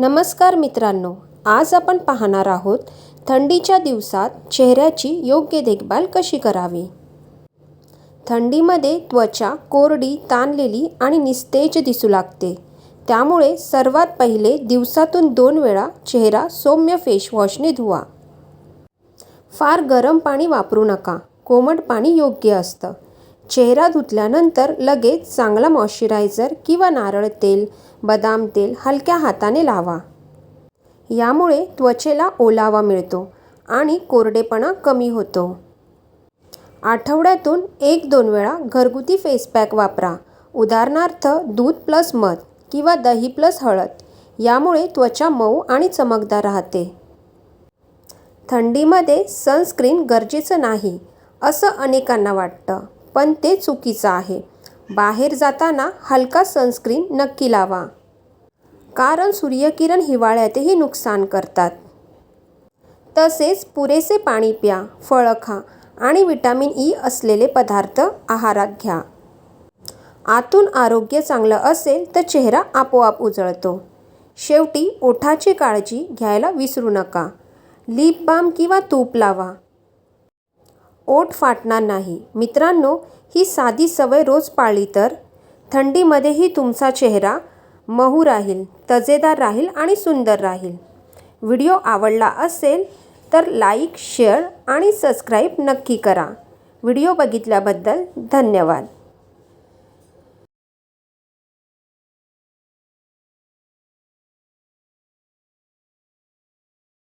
नमस्कार मित्रांनो आज आपण पाहणार आहोत थंडीच्या दिवसात चेहऱ्याची योग्य देखभाल कशी करावी? थंडीमध्ये त्वचा कोरडी ताणलेली आणि निस्तेज दिसू लागते. त्यामुळे सर्वात पहिले दिवसातून दोन वेळा चेहरा सौम्य फेसवॉशने धुवा. फार गरम पाणी वापरू नका. कोमट पाणी योग्य असतं. चेहरा धुतल्यानंतर लगेच चांगला मॉइश्चरायझर किंवा नारळ तेल बदाम तेल हलक्या हाताने लावा. यामुळे त्वचेला ओलावा मिळतो आणि कोरडेपणा कमी होतो. आठवड्यातून एक दोन वेळा घरगुती फेस पॅक वापरा. उदाहरणार्थ दूध प्लस मध किंवा दही प्लस हळद. यामुळे त्वचा मऊ आणि चमकदार राहते. थंडीमध्ये सनस्क्रीन गरजेचं नाही असं अनेकांना वाटतं. पण ते चुकीचं आहे. बाहेर जाताना हलका सनस्क्रीन नक्की लावा. कारण सूर्यकिरण हिवाळ्यातही नुकसान करतात. तसेच पुरेसे पाणी प्या फळं खा आणि विटॅमिन ई असलेले पदार्थ आहारात घ्या. आतून आरोग्य चांगलं असेल तर चेहरा आपोआप उजळतो. शेवटी ओठाची काळजी घ्यायला विसरू नका. लिप बाम किंवा तूप लावा. ओठ फाटणार नाही. मित्रांनो ही साधी सवय रोज पाळली तर? थंडीमध्येही तुमचा चेहरा मऊ राहील तजेदार राहील आणि सुंदर राहील. व्हिडिओ आवडला असेल तर लाईक शेअर आणि सबस्क्राईब नक्की करा. व्हिडिओ बघितल्याबद्दल धन्यवाद.